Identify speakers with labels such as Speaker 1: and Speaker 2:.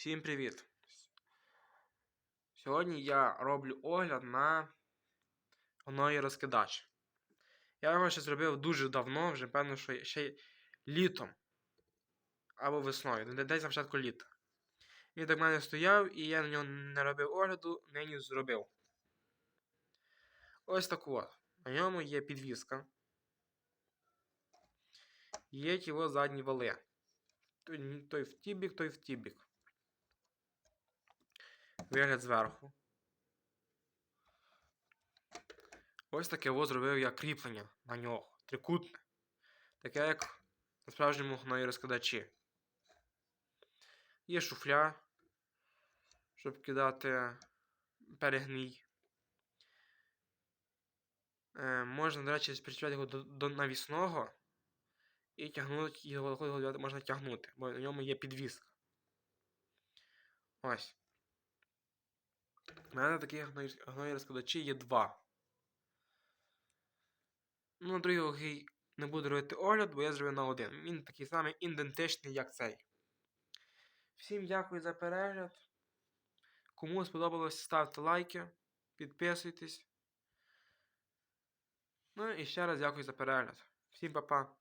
Speaker 1: Всім привіт! Сьогодні я роблю огляд на оної розкидач. Я його ще зробив дуже давно, вже певно, що ще літом. Або весною, десь на початку літа. Він так в мене стояв, і я на нього не робив огляду, нині зробив. Ось так от. На ньому є підвіска. Є його задні вали. Той, в ті бік, той в ті бік. Вигляд зверху. Ось таке ось зробив я кріплення на нього. Трикутне. Таке, як на справжньому гної розкладачі. Є шуфля, щоб кидати перегній. Е, можна, до речі, причіпляти його до, до навісного і тягнути його можна тягнути, бо на ньому є підвіска. Ось. У мене таких гної розкладачі є два. Ну, на другий не буду робити огляд, бо я зробив на один. Він такий самий ідентичний, як цей. Всім дякую за перегляд. Кому сподобалось, ставте лайки, підписуйтесь. Ну і ще раз дякую за перегляд. Всім па-па.